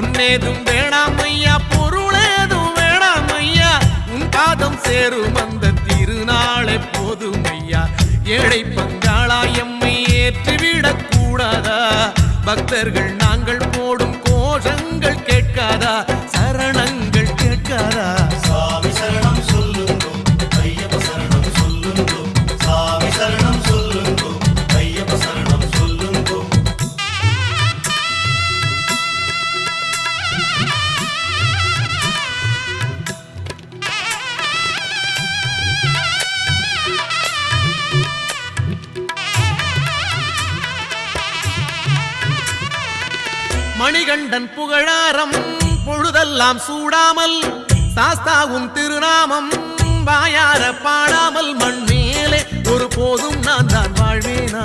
பொன்னேதும் வேணாம் ஐயா பொருளேதும் வேணாம் ஐயா உன் பாதம் சேரும் அந்த திருநாளே போதும் ஐயா ஏழை பங்காளா எம்மை ஏற்றிவிடக் கூடாதா பக்தர்கள் நாங்கள் போடும் கோஷங்கள் மணிகண்டன் புகழாரம் பொழுதெல்லாம் சூடாமல் சாஸ்தாவும் திருநாமம் வாயார பாடாமல் மண் மேலே ஒரு போதும் நான் தான் வாழ்வேனா?